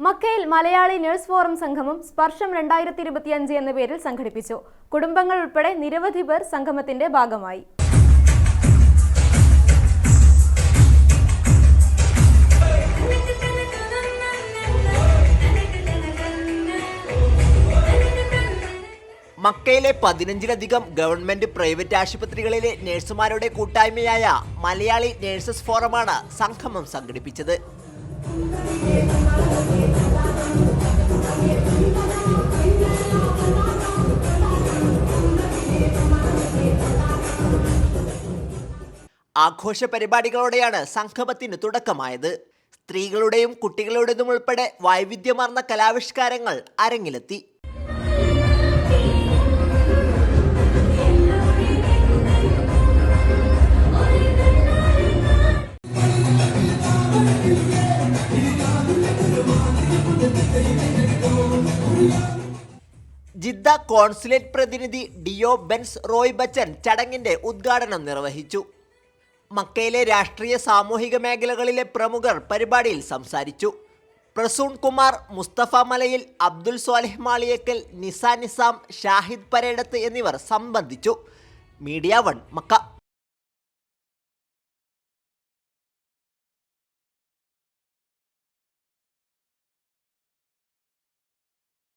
മക്കയിൽ Malayali nurse forum സംഗമം സ്പർശം രണ്ടായിരത്തി ഇരുപത്തിയഞ്ച് എന്ന പേരിൽ സംഘടിപ്പിച്ചു. കുടുംബങ്ങൾ ഉൾപ്പെടെ നിരവധി പേർ സംഗമത്തിന്റെ ഭാഗമായി. മക്കയിലെ പതിനഞ്ചിലധികം ഗവൺമെന്റ് പ്രൈവറ്റ് ആശുപത്രികളിലെ നഴ്സുമാരുടെ കൂട്ടായ്മയായ മലയാളി നഴ്സസ് ഫോറമാണ് സംഗമം സംഘടിപ്പിച്ചത്. ആഘോഷ പരിപാടികളോടെയാണ് സംഗമത്തിന് തുടക്കമായത്. സ്ത്രീകളുടെയും കുട്ടികളുടേതും ഉൾപ്പെടെ വൈവിധ്യമാർന്ന കലാവിഷ്കാരങ്ങൾ അരങ്ങിലെത്തി. ജിദ്ദ കോൺസുലേറ്റ് പ്രതിനിധി ഡിയോ ബെൻസ് റോയ് ബച്ചൻ ചടങ്ങിന്റെ ഉദ്ഘാടനം നിർവഹിച്ചു. മക്കയിലെ രാഷ്ട്രീയ സാമൂഹിക മേഖലകളിലെ പ്രമുഖർ പരിപാടിയിൽ സംസാരിച്ചു. പ്രസൂൺ കുമാർ മുസ്തഫ മലയിൽ അബ്ദുൽ സ്വാലിഹ് മാളിയക്കൽ നിസ നിസാം ഷാഹിദ് പരേടത്ത് എന്നിവർ സംബന്ധിച്ചു. Media one Makkah.